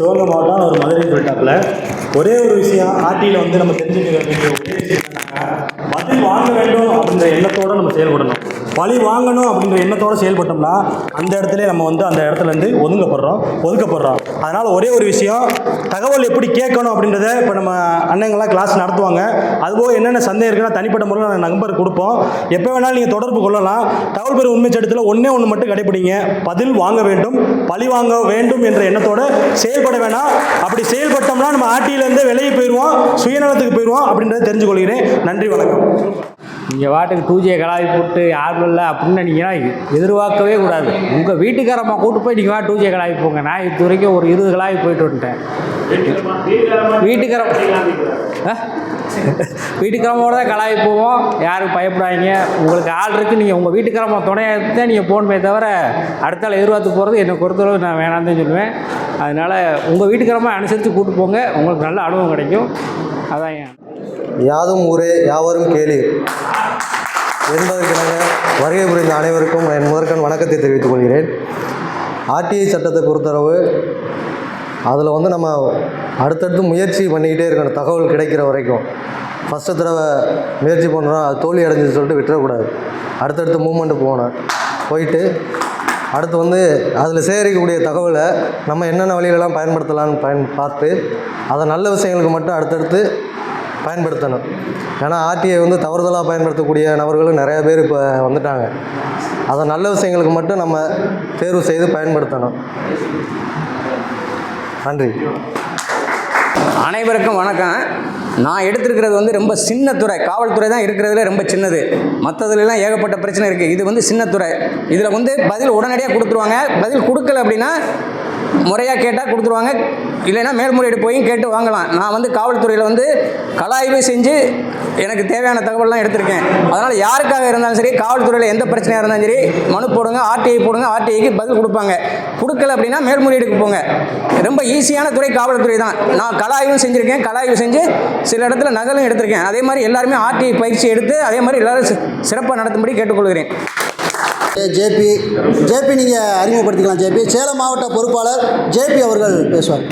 சிவகங்கை மாவட்டம் ஒரு மதுரை சொல்லிட்டாப்புல ஒரே ஒரு விஷயம் ஆர்டியில் வந்து நம்ம தெரிஞ்சுக்க வேண்டிய ஒரே விஷயம் பதில் வாங்க வேண்டும் அப்படின்ற எண்ணத்தோடு நம்ம செயல்படணும். பழி வாங்கணும் அப்படின்ற எண்ணத்தோடு செயல்பட்டோம்னா அந்த இடத்துல நம்ம வந்து அந்த இடத்துலேருந்து ஒதுங்கப்படுறோம் ஒதுக்கப்படுறோம். அதனால் ஒரே ஒரு விஷயம் தகவல் எப்படி கேட்கணும் அப்படின்றத இப்போ நம்ம அண்ணங்களாம் கிளாஸ் நடத்துவாங்க. அதுபோக என்னென்ன சந்தேகம் இருக்குன்னா தனிப்பட்ட முறையில் நம்பர் கொடுப்போம். எப்போ வேணாலும் நீங்கள் தொடர்பு கொள்ளலாம். தகவல் பெறும் உண்மை சட்டத்தில் ஒன்றே ஒன்று மட்டும் கடைப்பிடிங்க பதில் வாங்க வேண்டும் பழி வாங்க வேண்டும் என்ற எண்ணத்தோடு செயல்பட வேணாம். அப்படி செயல்பட்டோம்னா நம்ம ஆட்டியிலேருந்து விலகி போயிடுவோம் சுயநலத்துக்கு போயிடுவோம் அப்படின்றத தெரிஞ்சுக்கொள்கிறேன். நன்றி வணக்கம். நீங்கள் வாட்டுக்கு டூஜியை கலாவி போட்டு யாரும் இல்லை அப்படின்னு நீங்கள் எதிர்பார்க்கவே கூடாது. உங்கள் வீட்டுக்காரம்மா கூட்டு போய் நீங்கள் வா டூ ஜியை கலாவி போங்க. நான் இது வரைக்கும் ஒரு இருபது கலாவி போயிட்டு வந்துட்டேன். வீட்டுக்காரம் வீட்டுக்காரமோட தான் கலாவி போவோம். யாரும் பயப்படாதீங்க. உங்களுக்கு ஆள் இருக்குது நீங்கள் உங்கள் வீட்டுக்காரம்மா துணையாக தான் நீங்கள் போகணுமே தவிர அடுத்த ஆள் எதிர்பார்த்து போகிறது என்னை பொறுத்தளவு நான் வேணாம் தான் சொல்லுவேன். அதனால் உங்கள் வீட்டுக்காரமாக அனுசரித்து கூப்பிட்டு போங்க. உங்களுக்கு நல்ல அனுபவம் கிடைக்கும். அதான் யாதும் ஊரே யாவரும் கேளீர். என்பதற்கிணங்க வருகை புரிந்த அனைவருக்கும் என் முதற்கண் வணக்கத்தை தெரிவித்துக் கொள்கிறேன். ஆர்டிஐ சட்டத்தை பொறுத்தளவு அதில் வந்து நம்ம அடுத்தடுத்து முயற்சி பண்ணிக்கிட்டே இருக்கணும். தகவல் கிடைக்கிற வரைக்கும். ஃபஸ்ட்டு தடவை முயற்சி பண்ணுறோம் அது தோல்வி அடைஞ்சுன்னு சொல்லிட்டு விட்டுறக்கூடாது. அடுத்தடுத்து மூமெண்ட்டு போகணும். போயிட்டு அடுத்து வந்து அதில் சேகரிக்கக்கூடிய தகவலை நம்ம என்னென்ன வழிகளெல்லாம் பயன்படுத்தலாம்னு பயன் பார்த்து அதை நல்ல விஷயங்களுக்கு மட்டும் அடுத்தடுத்து பயன்படுத்தணும். ஏன்னா ஆர்டிஐ வந்து தவறுதலாக பயன்படுத்தக்கூடிய நபர்களும் நிறைய பேர் இப்போ வந்துட்டாங்க. அதை நல்ல விஷயங்களுக்கு மட்டும் நம்ம தேர்வு செய்து பயன்படுத்தணும். நன்றி. அனைவருக்கும் வணக்கம். நான் எடுத்திருக்கிறது வந்து ரொம்ப சின்ன துறை. காவல்துறை தான் இருக்கிறதுல ரொம்ப சின்னது. மற்றதுலாம் ஏகப்பட்ட பிரச்சனை இருக்குது இது வந்து சின்ன துறை. இதில் வந்து பதில் உடனடியாக கொடுத்துருவாங்க. பதில் கொடுக்கல அப்படின்னா முறையாக கேட்டால் கொடுத்துருவாங்க. இல்லைன்னா மேல்முறையீடு போய் கேட்டு வாங்கலாம். நான் வந்து காவல்துறையில் வந்து கலாய்வு செஞ்சு எனக்கு தேவையான தகவல்லாம் எடுத்திருக்கேன். அதனால் யாருக்காக இருந்தாலும் சரி காவல்துறையில் எந்த பிரச்சனையாக இருந்தாலும் சரி மனு போடுங்க ஆர்டிஐ போடுங்க ஆர்டிஐக்கு பதில் கொடுப்பாங்க. கொடுக்கல அப்படின்னா மேல்முறையீடுக்கு போங்க. ரொம்ப ஈஸியான துறை காவல்துறை தான். நான் கலாய்வும் செஞ்சுருக்கேன். கலாய்வு செஞ்சு சில இடத்துல நகலும் எடுத்திருக்கேன். அதே மாதிரி எல்லாருமே ஆர்டிஐ பயிற்சி எடுத்து அதே மாதிரி எல்லாரும் சிறப்பாக நடத்தும்படி கேட்டுக்கொள்கிறேன். ஜேபி. ஜேபி நீங்கள் அறிமுகப்படுத்திக்கலாம் ஜேபி. சேலம் மாவட்ட பொறுப்பாளர் ஜேபி அவர்கள் பேசுவார்.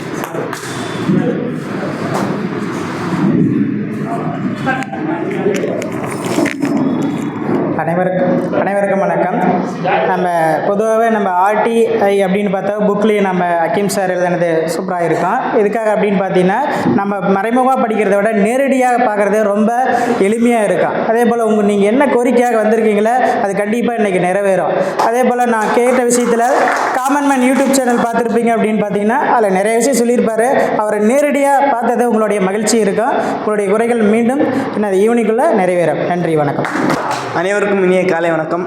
அனைவருக்கும் அனைவருக்கும் வணக்கம். நம்ம பொதுவாகவே நம்ம ஆர்டிஐ அப்படின்னு பார்த்தா புக்லேயே நம்ம அக்கீம் சார் எழுதுனது சூப்பராக இருக்கும். எதுக்காக அப்படின்னு பார்த்தீங்கன்னா நம்ம மறைமுகமாக படிக்கிறத விட நேரடியாக பார்க்குறது ரொம்ப எளிமையாக இருக்கும். அதே போல் உங்கள் நீங்கள் என்ன கோரிக்கையாக வந்திருக்கீங்களோ அது கண்டிப்பாக இன்றைக்கி நிறைவேறும். அதே போல் நான் கேட்ட விஷயத்தில் காமன் மேன் யூடியூப் சேனல் பார்த்துருப்பீங்க அப்படின்னு பார்த்தீங்கன்னா அதில் நிறைய விஷயம் சொல்லியிருப்பார். அவரை நேரடியாக பார்த்தது உங்களுடைய மகிழ்ச்சி இருக்கும். உங்களுடைய குறைகள் மீண்டும் பின்னர் ஈவினிங்குள்ளே நிறைவேறும். நன்றி வணக்கம். அனைவருக்கும் இனிய காலை வணக்கம்.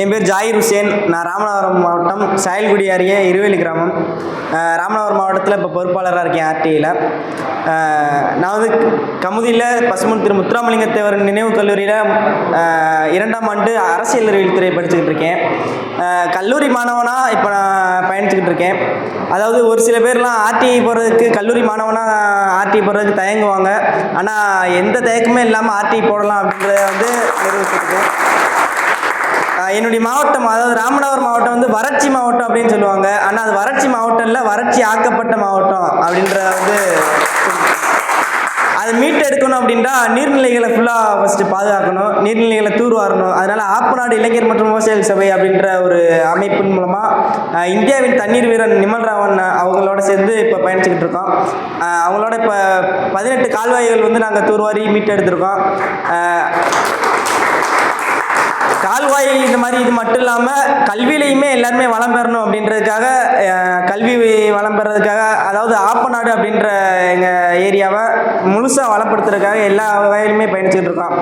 என் பேர் ஜாகிர் ஹுசேன். நான் ராமநாதபுரம் மாவட்டம் சாயல்குடி அருகே இருவேலி கிராமம். ராமநாதபுரம் மாவட்டத்தில் இப்போ பொறுப்பாளராக இருக்கேன் ஆர்டிஐயில் நான் வந்து கமுதியில் பசுமன் திரு முத்துராமலிங்க தேவர் நினைவு கல்லூரியில் இரண்டாம் ஆண்டு அரசியல் அறிவியல் துறை படிச்சுக்கிட்டு இருக்கேன். கல்லூரி மாணவனாக இப்போ நான் பயணிச்சுக்கிட்டு இருக்கேன். அதாவது ஒரு சில பேர்லாம் ஆர்டிஐ போகிறதுக்கு கல்லூரி மாணவனாக ஆர்டிஐ போகிறதுக்கு தயங்குவாங்க. ஆனால் எந்த தயக்கமே இல்லாமல் ஆர்டிஐ போடலாம் அப்படின்றத வந்து நிரூபிச்சிருக்கேன். என்னுடைய மாவட்டம் அதாவது ராமநாதபுரம் மாவட்டம் வந்து வறட்சி மாவட்டம் அப்படின்னு சொல்லுவாங்க. ஆனால் அது வறட்சி மாவட்டம் இல்லை வறட்சி ஆக்கப்பட்ட மாவட்டம் அப்படின்ற வந்து மீட்டு மீட்டெடுக்கணும் அப்படின்னா நீர்நிலைகளை ஃபுல்லாக ஃபஸ்ட்டு பாதுகாக்கணும் நீர்நிலைகளை தூர்வாரணும். அதனால் ஆப்பநாடு இளைஞர் மற்றும் விவசாயிகள் சபை அப்படின்ற ஒரு அமைப்பின் மூலமாக இந்தியாவின் தண்ணீர் வீரன் நிமல் ராவன் அவங்களோட சேர்ந்து இப்போ பயணிச்சுக்கிட்டு இருக்கோம். அவங்களோட இப்போ பதினெட்டு கால்வாய்கள் வந்து நாங்கள் தூர்வாரி மீட்டு எடுத்திருக்கோம். கால்வாய் இந்த மாதிரி இது மட்டும் இல்லாமல் கல்வியிலையுமே எல்லாருமே வளம் பெறணும் அப்படின்றதுக்காக கல்வி வளம் பெறதுக்காக அதாவது ஆப்பநாடு அப்படின்ற எங்கள் ஏரியாவை முழுசாக வளப்படுத்துறதுக்காக எல்லா வகையிலுமே பயணிச்சுட்டு இருக்கோம்.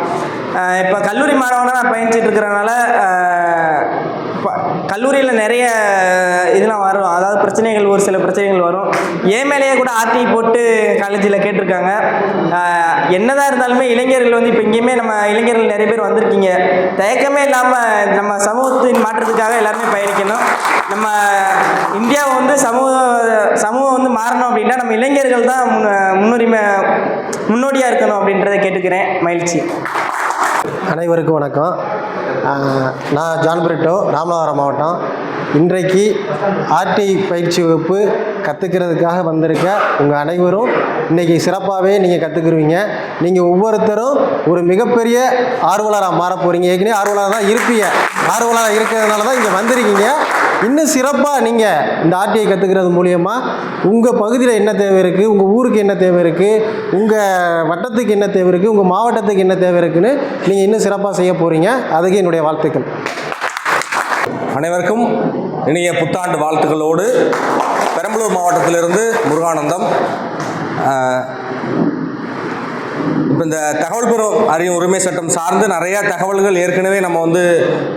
இப்போ கல்லூரி மாணவனாக நான் பயணிச்சுட்டு இருக்கிறனால கல்லூரியில் நிறைய இதெல்லாம் வரும். அதாவது பிரச்சனைகள் பிரச்சனைகள் வரும். ஏன் மேலேயே கூட ஆர்டி போட்டு காலேஜில் கேட்டிருக்காங்க. என்னதான் இருந்தாலுமே இளைஞர்கள் வந்து இப்போ இங்கேயுமே நம்ம இளைஞர்கள் நிறைய பேர் வந்திருக்கீங்க. தயக்கமே இல்லாமல் நம்ம சமூகத்தின் மாற்றத்துக்காக எல்லாருமே பயணிக்கணும். நம்ம இந்தியாவை வந்து சமூக சமூகம் வந்து மாறணும் அப்படின்னா நம்ம இளைஞர்கள் தான் முன்னுரிமை முன்னோடியாக இருக்கணும் அப்படின்றத கேட்டுக்கிறேன். மகிழ்ச்சி. அனைவருக்கும் வணக்கம். நான் ஜான் பிரிட்டோ ராமநாதபுரம் மாவட்டம். இன்றைக்கு ஆர்டி பயிற்சி வகுப்பு கற்றுக்கிறதுக்காக வந்திருக்க உங்கள் அனைவரும் இன்றைக்கி சிறப்பாகவே நீங்கள் கற்றுக்குருவீங்க நீங்கள் ஒவ்வொருத்தரும் ஒரு மிகப்பெரிய ஆர்வலராக மாற போகிறீங்க ஏற்கனவே ஆர்வலராக தான் இருப்பீங்க. ஆர்வலராக இருக்கிறதுனால தான் இங்கே வந்திருக்கீங்க. இன்னும் சிறப்பாக நீங்கள் இந்த ஆர்டிஐ கற்றுக்கிறது மூலியமாக உங்கள் பகுதியில் என்ன தேவை இருக்குது உங்கள் ஊருக்கு என்ன தேவை இருக்குது உங்கள் வட்டத்துக்கு என்ன தேவை இருக்குது உங்கள் மாவட்டத்துக்கு என்ன தேவை இருக்குன்னு நீங்கள் இன்னும் சிறப்பாக செய்ய போகிறீங்க அதுக்கு என்னுடைய வாழ்த்துக்கள். அனைவருக்கும் இனிய புத்தாண்டு வாழ்த்துக்களோடு பெரம்பலூர் மாவட்டத்திலிருந்து முருகானந்தம் இப்போ இந்த தகவல் பெறும் அறியும் உரிமை சட்டம் சார்ந்து நிறையா தகவல்கள் ஏற்கனவே நம்ம வந்து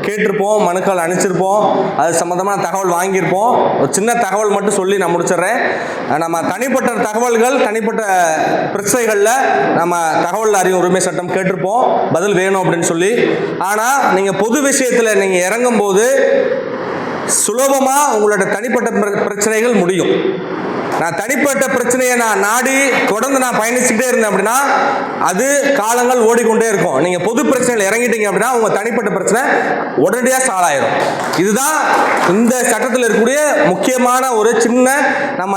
கேட்டிருப்போம் மனுக்கள் அனுப்பிச்சிருப்போம் அது சம்மந்தமான தகவல் வாங்கியிருப்போம். ஒரு சின்ன தகவல் மட்டும் சொல்லி நான் முடிச்சிடுறேன். நம்ம தனிப்பட்ட தகவல்கள் தனிப்பட்ட பிரச்சனைகளில் நம்ம தகவல் அறியும் உரிமை சட்டம் கேட்டிருப்போம். பதில் வேணும் அப்படின்னு சொல்லி. ஆனால் நீங்கள் பொது விஷயத்தில் நீங்கள் இறங்கும்போது சுலபமாக உங்களோட தனிப்பட்ட பிர- பிரச்சனைகள் முடியும். நான் தனிப்பட்ட பிரச்சனையை நான் நாடி தொடர்ந்து நான் பயணிச்சுக்கிட்டே இருந்தேன் அப்படின்னா அது காலங்கள் ஓடிக்கொண்டே இருக்கும். நீங்கள் பொது பிரச்சனையில் இறங்கிட்டீங்க அப்படின்னா உங்கள் தனிப்பட்ட பிரச்சனை உடனடியாக சால்வ் ஆயிரும் இதுதான் இந்த சட்டத்தில் இருக்கக்கூடிய முக்கியமான ஒரு சின்ன நம்ம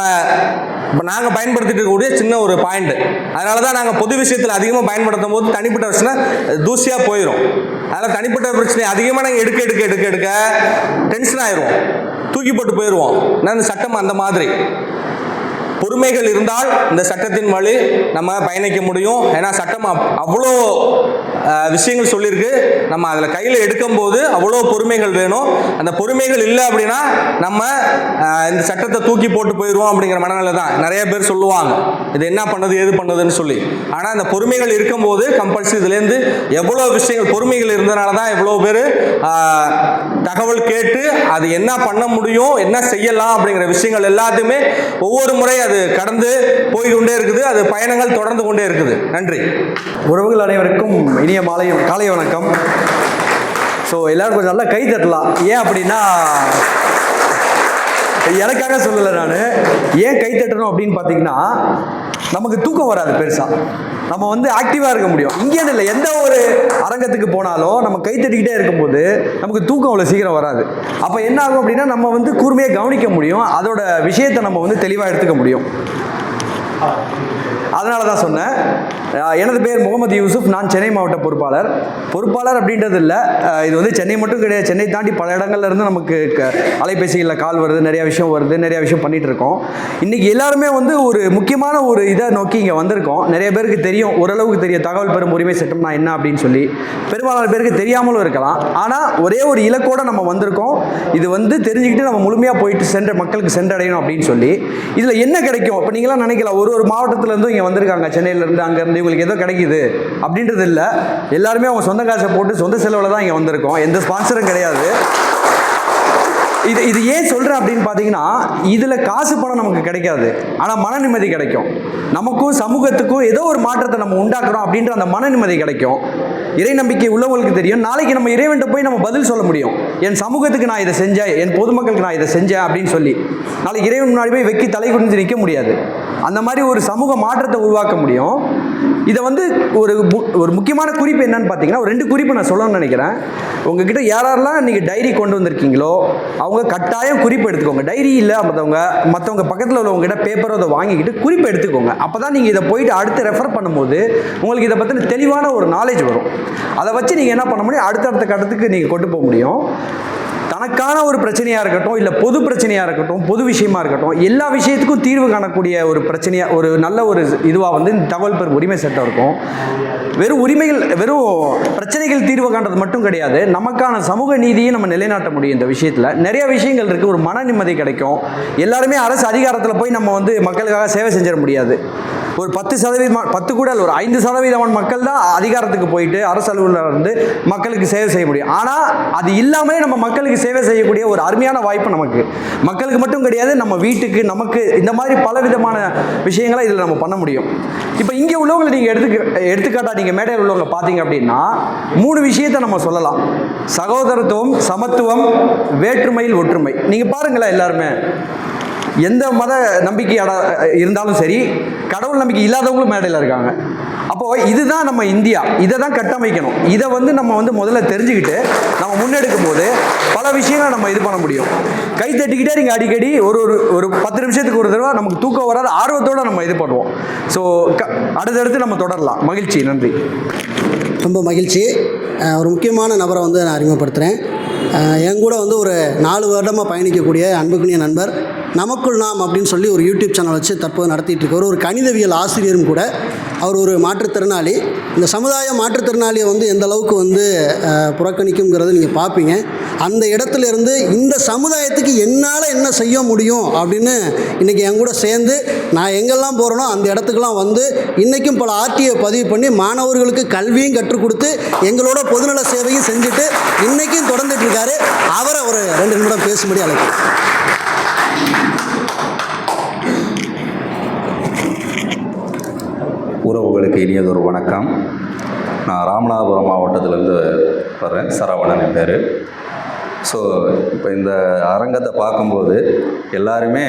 இப்போ நாங்கள் பயன்படுத்திட்டு இருக்கக்கூடிய சின்ன ஒரு பாயிண்ட் அதனால தான் நாங்கள் பொது விஷயத்தில் அதிகமாக பயன்படுத்தும் போது தனிப்பட்ட பிரச்சனை தூசியாக போயிடும் அதனால் தனிப்பட்ட பிரச்சனை அதிகமாக நாங்கள் எடுக்க எடுக்க எடுக்க எடுக்க டென்ஷன் ஆயிடுவோம் தூக்கி போட்டு போயிடுவோம் நான் சட்டம் அந்த மாதிரி. பொறுமைகள் இருந்தால் இந்த சட்டத்தின் வழி நம்ம பயணிக்க முடியும். ஏன்னா சட்டம் அவ்வளோ விஷயங்கள் சொல்லியிருக்கு. நம்ம அதில் கையில் எடுக்கும்போது அவ்வளோ பொறுமைகள் வேணும். அந்த பொறுமைகள் இல்லை அப்படின்னா நம்ம இந்த சட்டத்தை தூக்கி போட்டு போயிடுவோம் அப்படிங்கிற மனநிலை தான். நிறைய பேர் சொல்லுவாங்க இது என்ன பண்ணுது ஏது பண்ணுதுன்னு சொல்லி. ஆனால் அந்த பொறுமைகள் இருக்கும்போது கம்பல்சரி இதுலேருந்து எவ்வளோ விஷயங்கள் பொறுமைகள் இருந்தனால தான் எவ்வளோ பேர் தகவல் கேட்டு அது என்ன பண்ண முடியும் என்ன செய்யலாம் அப்படிங்கிற விஷயங்கள் எல்லாத்தையுமே ஒவ்வொரு முறை அது கடந்து போய்கொண்டே இருக்குது. அது பயணங்கள் தொடர்ந்து கொண்டே இருக்குது. நன்றி. உறவுகள் அனைவருக்கும் இனிய மாலை காலை வணக்கம். ஸோ எல்லாரும் கொஞ்சம் நல்லா கை தட்டலாம். ஏன் அப்படின்னா எனக்காக சொல்லலை நான். ஏன் கை தட்டணும் அப்படின்னு பார்த்தீங்கன்னா நமக்கு தூக்கம் வராது பெருசாக நம்ம வந்து ஆக்டிவாக இருக்க முடியும். இங்கேன்னு இல்லை எந்த ஒரு அரங்கத்துக்கு போனாலும் நம்ம கை தட்டிக்கிட்டே இருக்கும்போது நமக்கு தூக்கம் அவ்வளோ சீக்கிரம் வராது. அப்போ என்ன ஆகும் அப்படின்னா நம்ம வந்து கூர்மையாக கவனிக்க முடியும். அதோட விஷயத்தை நம்ம வந்து தெளிவாக எடுத்துக்க முடியும். அதனால தான் சொன்னேன் எனது பேர் முகமது யூசுப். நான் சென்னை மாவட்ட பொறுப்பாளர். பொறுப்பாளர் அப்படின்றது இல்லை இது வந்து சென்னை மட்டும் கிடையாது. சென்னை தாண்டி பல இடங்கள்ல இருந்து நமக்கு அலைபேசிகளில் கால் வருது நிறையா விஷயம் வருது நிறையா விஷயம் பண்ணிகிட்டு இருக்கோம் இன்றைக்கி எல்லாருமே வந்து ஒரு முக்கியமான ஒரு இதை நோக்கி இங்கே வந்திருக்கோம். நிறைய பேருக்கு தெரியும். ஓரளவுக்கு தெரியும். தகவல் பெறும் உரிமை சட்டம்னா என்ன அப்படின்னு சொல்லி. பெரும்பாலான பேருக்கு தெரியாமலும் இருக்கலாம். ஆனால் ஒரே ஒரு இலக்கோடு நம்ம வந்திருக்கோம். இது வந்து தெரிஞ்சுக்கிட்டு நம்ம முழுமையாக போயிட்டு சென்ற மக்களுக்கு சென்றடையணும் அப்படின்னு சொல்லி. இதில் என்ன கிடைக்கும்? இப்போ நீங்களாம் நினைக்கலாம். ஒரு ஒரு மாவட்டத்துலேருந்தும் இவங்க வந்திருக்காங்க. சென்னையிலேருந்து அங்கேருந்து இவங்களுக்கு ஏதோ கிடைக்குது அப்படின்றது இல்லை. எல்லாருமே அவங்க சொந்த காசை போட்டு சொந்த செலவில் தான் இங்கே வந்திருக்கோம். எந்த ஸ்பான்சரும் கிடையாது. இது இது ஏன் சொல்கிறேன் அப்படின்னு பார்த்தீங்கன்னா இதில் காசு பணம் நமக்கு கிடைக்காது. ஆனால் மன நிம்மதி கிடைக்கும். நமக்கும் சமூகத்துக்கும் ஏதோ ஒரு மாற்றத்தை நம்ம உண்டாக்குறோம் அப்படின்ற அந்த மன நிம்மதி கிடைக்கும். இறை நம்பிக்கை உள்ளவங்களுக்கு தெரியும். நாளைக்கு நம்ம இறைவன்ட்ட போய் நம்ம பதில் சொல்ல முடியும். என் சமூகத்துக்கு நான் இதை செஞ்சேன். என் பொதுமக்களுக்கு நான் இதை செஞ்சேன் அப்படின்னு சொல்லி. நாளைக்கு இறைவன் முன்னாடி போய் வெக்கி தலை குனிஞ்சு நிற்க முடியாது. அந்த மாதிரி ஒரு சமூக மாற்றத்தை உருவாக்க முடியும். இதை வந்து ஒரு மு- ஒரு முக்கியமான குறிப்பு என்னன்னு பார்த்தீங்கன்னா ஒரு ரெண்டு குறிப்பு நான் சொல்லணும்னு நினைக்கிறேன். உங்ககிட்ட யாரெல்லாம் நீங்கள் டைரி கொண்டு வந்திருக்கீங்களோ அவங்க கட்டாயம் குறிப்பு எடுத்துக்கோங்க. டைரி இல்லை மற்றவங்க மற்றவங்க பக்கத்தில் உள்ளவங்ககிட்ட பேப்பரோ அதை வாங்கிக்கிட்டு குறிப்பு எடுத்துக்கோங்க. அப்போ தான் நீங்கள் இதை போயிட்டு அடுத்து ரெஃபர் பண்ணும்போது உங்களுக்கு இதை பற்றின தெளிவான ஒரு நாலேஜ் வரும். அதை வச்சு நீங்கள் என்ன பண்ண முடியும்? அடுத்தடுத்த கட்டத்துக்கு நீங்கள் கொண்டு போக முடியும். தனக்கான ஒரு பிரச்சனையாக இருக்கட்டும் இல்லை பொது பிரச்சனையாக இருக்கட்டும் பொது விஷயமா இருக்கட்டும் எல்லா விஷயத்துக்கும் தீர்வு காணக்கூடிய ஒரு பிரச்சனையாக ஒரு நல்ல ஒரு இதுவாக வந்து இந்த தகவல் பெறும் உரிமை சட்டம் இருக்கும். வெறும் உரிமைகள் வெறும் பிரச்சனைகள் தீர்வு காண்றது மட்டும் கிடையாது. நமக்கான சமூக நீதியை நம்ம நிலைநாட்ட முடியும் இந்த விஷயத்தில். நிறைய விஷயங்கள் இருக்குது ஒரு மன நிம்மதி கிடைக்கும். எல்லாருமே அரசு அதிகாரத்தில் போய் நம்ம வந்து மக்களுக்காக சேவை செஞ்சிட முடியாது. ஒரு பத்து சதவீதம் பத்து கூட இல்லை ஒரு ஐந்து சதவீதமான மக்கள் தான் அதிகாரத்துக்கு போயிட்டு அரசு அலுவலர் இருந்து மக்களுக்கு சேவை செய்ய முடியும். ஆனால் அது இல்லாமலே நம்ம மக்களுக்கு சேவை செய்யக்கூடிய ஒரு அருமையான வாய்ப்பு நமக்கு. மக்களுக்கு மட்டும் கிடையாது நம்ம வீட்டுக்கு நமக்கு இந்த மாதிரி பல விதமான விஷயங்களை இதில் நம்ம பண்ண முடியும். இப்போ இங்கே உள்ளவங்களை நீங்கள் எடுத்துக்க எடுத்துக்காட்டா நீங்கள் மேடையில் உள்ளவங்க பார்த்தீங்க அப்படின்னா மூணு விஷயத்தை நம்ம சொல்லலாம். சகோதரத்துவம் சமத்துவம் வேற்றுமையில் ஒற்றுமை. நீங்கள் பாருங்களேன் எல்லாருமே. எந்த மத நம்பிக்கை இருந்தாலும் சரி கடவுள் நம்பிக்கை இல்லாதவங்களும் மேடையில் இருக்காங்க. அப்போ அப்போது இதுதான் நம்ம இந்தியா. இதை தான் கட்டமைக்கணும். இதை வந்து நம்ம வந்து முதல்ல தெரிஞ்சுக்கிட்டு நம்ம முன்னெடுக்கும் போது பல விஷயங்களை நம்ம இது பண்ண முடியும். கை தட்டிக்கிட்டே நீங்கள் அடிக்கடி ஒரு ஒரு ஒரு பத்து நிமிஷத்துக்கு ஒரு தடவை நமக்கு தூக்கம் வராத ஆர்வத்தோடு நம்ம இது பண்ணுவோம். ஸோ அடுத்தடுத்து நம்ம தொடரலாம். மகிழ்ச்சி. நன்றி. ரொம்ப மகிழ்ச்சி. ஒரு முக்கியமான நபரை வந்து நான் அறிமுகப்படுத்துகிறேன் என் கூட வந்து ஒரு நாலு வருடமாக பயணிக்கக்கூடிய அன்புக்குரிய நண்பர் நமக்குள் நாம் அப்படின்னு சொல்லி ஒரு யூடியூப் சேனல் வச்சு தற்போது நடத்திட்டு இருக்கார் ஒரு கணிதவியல் ஆசிரியரும் கூட அவர் ஒரு மாற்றுத்திறனாளி. இந்த சமுதாய மாற்றுத்திறனாளியை வந்து எந்த அளவுக்கு வந்து புறக்கணிக்குங்கிறத நீங்கள் பார்ப்பீங்க. அந்த இடத்துல இருந்து இந்த சமுதாயத்துக்கு என்னால் என்ன செய்ய முடியும் அப்படின்னு இன்றைக்கி என் கூட சேர்ந்து நான் எங்கெல்லாம் போகிறேனோ அந்த இடத்துக்கெல்லாம் வந்து இன்றைக்கும் பல ஆர்டிஐ பதிவு பண்ணி மாணவர்களுக்கு கல்வியும் கற்றுக் கொடுத்து எங்களோட பொதுநல சேவையும் செஞ்சுட்டு இன்றைக்கும் தொடர்ந்துட்டு இருக்காரு. அவரை ஒரு ரெண்டு நிமிடம் பேசும்படி அழைக்கிறேன். உறவுகளுக்கு இனியதொரு வணக்கம். நான் ராமநாதபுரம் மாவட்டத்திலேருந்து வர்றேன். சரவணன் என் பேர். ஸோ இப்போ இந்த அரங்கத்தை பார்க்கும்போது எல்லாருமே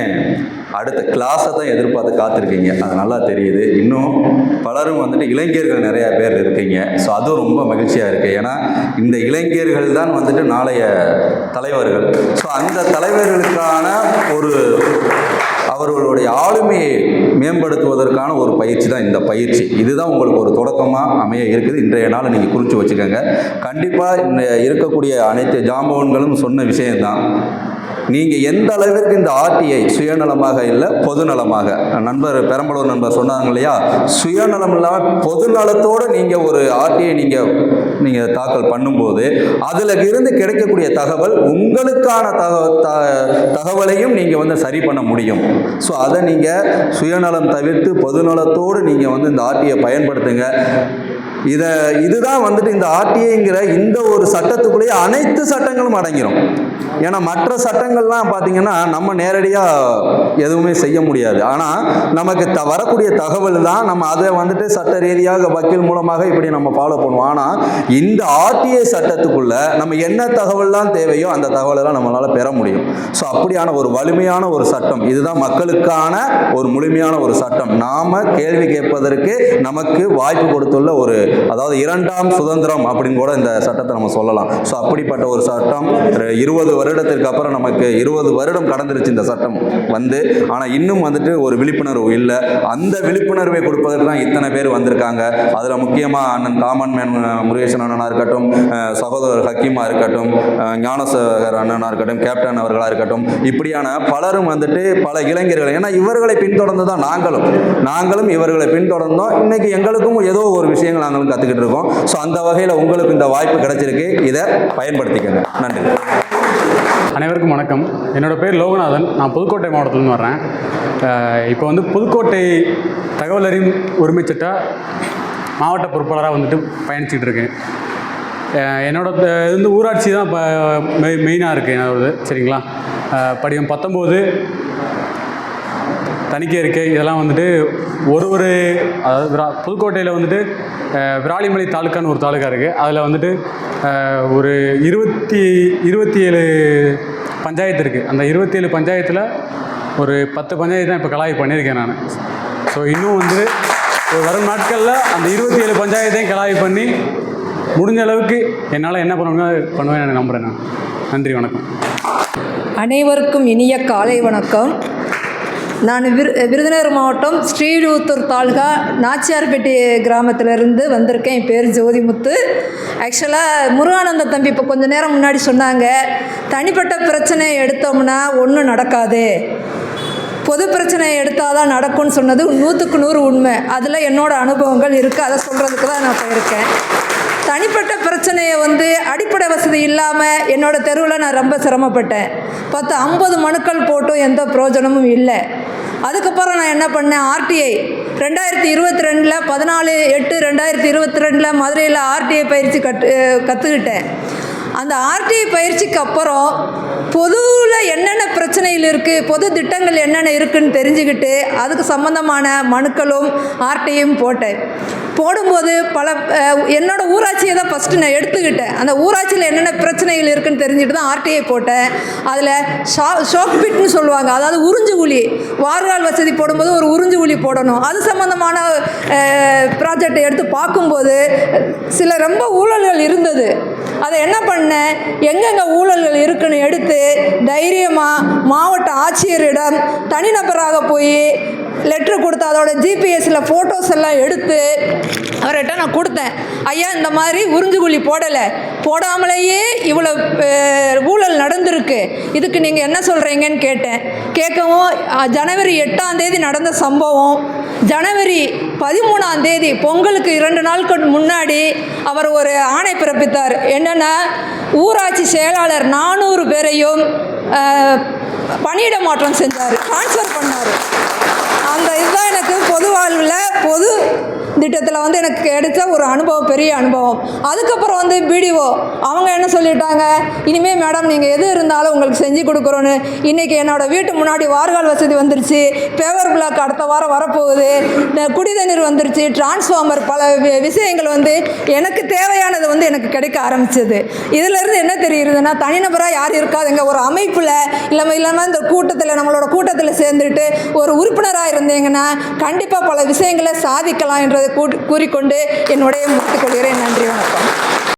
அடுத்த கிளாஸை தான் எதிர்பார்த்து காத்திருக்கீங்க. அது நல்லா தெரியுது. இன்னும் பலரும் வந்துட்டு இளைஞர்கள் நிறையா பேர் இருக்கீங்க. ஸோ அதுவும் ரொம்ப மகிழ்ச்சியாக இருக்குது ஏன்னா இந்த இளைஞர்கள் தான் வந்துட்டு நாளைய தலைவர்கள். ஸோ அந்த தலைவர்களுக்கான ஒரு அவர்களுடைய ஆளுமையை மேம்படுத்துவதற்கான ஒரு பயிற்சி தான் இந்த பயிற்சி. இதுதான் உங்களுக்கு ஒரு தொடக்கமாக அமைய இருக்குது. இன்றைய நாள் நீங்கள் குறித்து வச்சுக்கோங்க. கண்டிப்பாக இருக்கக்கூடிய அனைத்து ஜாம்பவன்களும் சொன்ன விஷயம்தான். நீங்கள் எந்த அளவிற்கு இந்த ஆர்டிஐ சுயநலமாக இல்லை பொதுநலமாக? நண்பர் பெரம்பலூர் நண்பர் சொன்னாங்க இல்லையா? சுயநலம் இல்லாமல் பொதுநலத்தோடு நீங்கள் ஒரு ஆர்டிஐ நீங்கள் நீங்கள் தாக்கல் பண்ணும்போது அதில் இருந்து கிடைக்கக்கூடிய தகவல் உங்களுக்கான தக த- தகவலையும் நீங்கள் வந்து சரி பண்ண முடியும். ஸோ அதை நீங்கள் சுயநலம் தவிர்த்து பொதுநலத்தோடு நீங்கள் வந்து இந்த ஆர்டிஐ பயன்படுத்துங்க. இதை இதுதான் வந்துட்டு இந்த ஆர்டிஐங்கிற இந்த ஒரு சட்டத்துக்குள்ளேயே அனைத்து சட்டங்களும் அடங்கிடும் ஏன்னா மற்ற சட்டங்கள்லாம் பார்த்தீங்கன்னா நம்ம நேரடியாக எதுவுமே செய்ய முடியாது. ஆனால் நமக்கு த வரக்கூடிய தகவல் தான் நம்ம அதை வந்துட்டு சட்ட ரீதியாக வக்கீல் மூலமாக இப்படி நம்ம ஃபாலோ பண்ணுவோம். ஆனால் இந்த ஆர்டிஐ சட்டத்துக்குள்ள நம்ம என்ன தகவல்லாம் தேவையோ அந்த தகவலெல்லாம் நம்மளால் பெற முடியும். ஸோ அப்படியான ஒரு வலிமையான ஒரு சட்டம் இதுதான் மக்களுக்கான ஒரு முழுமையான ஒரு சட்டம். நாம் கேள்வி கேட்பதற்கு நமக்கு வாய்ப்பு கொடுத்துள்ள ஒரு அதாவது இரண்டாம் சுதந்திரம் அப்படின்னு கூட இந்த சட்டத்தை நம்ம சொல்லலாம். ஸோ அப்படிப்பட்ட ஒரு சட்டம் ஒரு இருபது வருடத்திற்கு அப்புறம் நமக்கு இருபது வருடம் கடந்துருச்சு இந்த சட்டம் வந்து. ஆனால் இன்னும் வந்துட்டு ஒரு விழிப்புணர்வு இல்லை. அந்த விழிப்புணர்வை கொடுப்பதற்கு தான் இத்தனை பேர் வந்திருக்காங்க. அதில் முக்கியமாக அண்ணன் காமன் மேன் முருகேசன் அண்ணனாக இருக்கட்டும் சகோதரர் ஹக்கீமா இருக்கட்டும் ஞானசேகர் அண்ணனாக இருக்கட்டும் கேப்டன் அவர்களாக இருக்கட்டும் இப்படியான பலரும் வந்துட்டு பல இளைஞர்கள். ஏன்னா இவர்களை பின்தொடர்ந்து தான் நாங்களும். நாங்களும் இவர்களை பின்தொடர்ந்தோம். இன்னைக்கு எங்களுக்கும் ஏதோ ஒரு விஷயங்கள் நாங்களும் கற்றுக்கிட்டு இருக்கோம். ஸோ அந்த வகையில் உங்களுக்கு இந்த வாய்ப்பு கிடைச்சிருக்கு. இதை பயன்படுத்திக்கங்க. நன்றி. அனைவருக்கும் வணக்கம். என்னோட பேர் லோகநாதன். நான் புதுக்கோட்டை மாவட்டத்துலேருந்து வர்றேன். இப்போ வந்து புதுக்கோட்டை தகவல் அறியும் உரிமை சட்ட மாவட்ட பொறுப்பாளராக வந்துட்டு பயணிச்சுட்டு இருக்கேன். என்னோட த- இது வந்து ஊராட்சி தான் இப்போ மெய் மெயினாக இருக்குது என்னோடது சரிங்களா? படிவம் பத்தொம்போது தணிக்கை அறிக்கை இதெல்லாம் வந்துட்டு ஒரு ஒரு அதாவது புதுக்கோட்டையில் வந்துட்டு விராலிமலை தாலுக்கான்னு ஒரு தாலுக்கா இருக்குது அதில் வந்துட்டு ஒரு இருபத்தி இருபத்தி ஏழு பஞ்சாயத்து இருக்குது அந்த இருபத்தி ஏழு பஞ்சாயத்தில் ஒரு பத்து பஞ்சாயத்து தான் இப்போ கலாய் பண்ணியிருக்கேன் நான். ஸோ இன்னும் வந்து ஒரு வரும் நாட்களில் அந்த இருபத்தி ஏழு பஞ்சாயத்தையும் கலாய் பண்ணி முடிஞ்ச அளவுக்கு என்னால் என்ன பண்ண முடியுமோ பண்ணுவேன் நம்புகிறேன் நான். நன்றி வணக்கம். அனைவருக்கும் இனிய காலை வணக்கம். நான் விரு விருதுநகர் மாவட்டம் ஸ்ரீவில்லிபுத்தூர் தாலுகா நாச்சியார்பேட்டை கிராமத்திலிருந்து வந்திருக்கேன். என் பேர் ஜோதிமுத்து. ஆக்சுவலாக முருகானந்த தம்பி இப்போ கொஞ்ச நேரம் முன்னாடி சொன்னாங்க தனிப்பட்ட பிரச்சனையை எடுத்தோம்னா ஒன்றும் நடக்காது. பொது பிரச்சனையை எடுத்தால் தான் நடக்கும்னு சொன்னது நூற்றுக்கு நூறு உண்மை. அதில் என்னோடய அனுபவங்கள் இருக்குது அதை சொல்கிறதுக்கு தான் நான் போயிருக்கேன். தனிப்பட்ட பிரச்சனையை வந்து அடிப்படை வசதி இல்லாமல் என்னோட தெருவில் நான் ரொம்ப சிரமப்பட்டேன். பத்து ஐம்பது மனுக்கள் போட்டும் எந்த பிரயோஜனமும் இல்லை. அதுக்கப்புறம் நான் என்ன பண்ணேன்? ஆர்டிஐ ரெண்டாயிரத்தி இருபத்தி ரெண்டில் பதினாலு எட்டு ரெண்டாயிரத்தி இருபத்தி ரெண்டில் மதுரையில் ஆர்டிஐ பயிற்சி கற்று கற்றுக்கிட்டேன் அந்த ஆர்டிஐ பயிற்சிக்கு அப்புறம் பொதுவில் என்னென்ன பிரச்சனைகள் இருக்குது பொது திட்டங்கள் என்னென்ன இருக்குன்னு தெரிஞ்சுக்கிட்டு அதுக்கு சம்மந்தமான மனுக்களும் ஆர்டிஐயும் போட்டேன். போடும்போது பல என்னோடய என்னோட ஊராட்சியை தான் ஃபஸ்ட்டு நான் எடுத்துக்கிட்டேன். அந்த ஊராட்சியில் என்னென்ன பிரச்சனைகள் இருக்குன்னு தெரிஞ்சுட்டு தான் ஆர்டிஐ போட்டேன். அதில் ஷா ஷோக் பிட்னு சொல்லுவாங்க. அதாவது உறிஞ்சு குழி வார்கால் வசதி போடும்போது ஒரு உறிஞ்சு குழி போடணும். அது சம்மந்தமான ப்ராஜெக்டை எடுத்து பார்க்கும்போது சில ரொம்ப ஊழல்கள் இருந்தது. அதை என்ன பண்ணேன்? எங்கெங்கே ஊழல்கள் இருக்குன்னு எடுத்து தைரியமாக மாவட்ட ஆட்சியரிடம் தனிநபராக போய் லெட்ரு கொடுத்து அதோட ஜிபிஎஸ்சில் ஃபோட்டோஸ் எல்லாம் எடுத்து அவர்கிட்ட நான் கொடுத்தேன். ஐயா இந்த மாதிரி உறிஞ்சுகுழி போடலை. போடாமலேயே இவ்வளோ ஊழல் நடந்திருக்கு. இதுக்கு நீங்கள் என்ன சொல்கிறீங்கன்னு கேட்டேன். கேட்கவும் ஜனவரி எட்டாம் தேதி நடந்த சம்பவம் ஜனவரி பதிமூணாம் தேதி பொங்கலுக்கு இரண்டு நாட்கள் முன்னாடி அவர் ஒரு ஆணை பிறப்பித்தார். என்னென்னா ஊராட்சி செயலாளர் நானூறு பேரையும் பணியிட மாற்றம் செஞ்சார். ட்ரான்ஸ்ஃபர் பண்ணார். அந்த இதுதான் எனக்கு பொது வாழ்வில் பொது திட்டத்தில் வந்து எனக்கு கிடைச்ச ஒரு அனுபவம் பெரிய அனுபவம். அதுக்கப்புறம் வந்து பிடிஓ அவங்க என்ன சொல்லிட்டாங்க? இனிமேல் மேடம் நீங்கள் எது இருந்தாலும் உங்களுக்கு செஞ்சு கொடுக்குறோன்னு. இன்றைக்கி என்னோட வீட்டு முன்னாடி வார்கால் வசதி வந்துருச்சு. பேவர் பிளாக் அடுத்த வாரம் வரப்போகுது. குடி தண்ணீர் வந்துருச்சு. டிரான்ஸ்ஃபார்மர் பல வி- விஷயங்கள் வந்து எனக்கு தேவையானது வந்து எனக்கு கிடைக்க ஆரம்பிச்சது. இதிலேருந்து என்ன தெரியுதுன்னா தனிநபராக யார் இருக்காதுங்க. ஒரு அமைப்பில் இல்லாமல் இல்லாமல் இந்த கூட்டத்தில் நம்மளோட கூட்டத்தில் சேர்ந்துட்டு ஒரு உறுப்பினராக இருந்தீங்கன்னா கண்டிப்பாக பல விஷயங்களை சாதிக்கலாம் என்றது கூறிக்கொண்டு என்னுடைய முடித்துக்கொள்கிறேன் நன்றி வணக்கம்.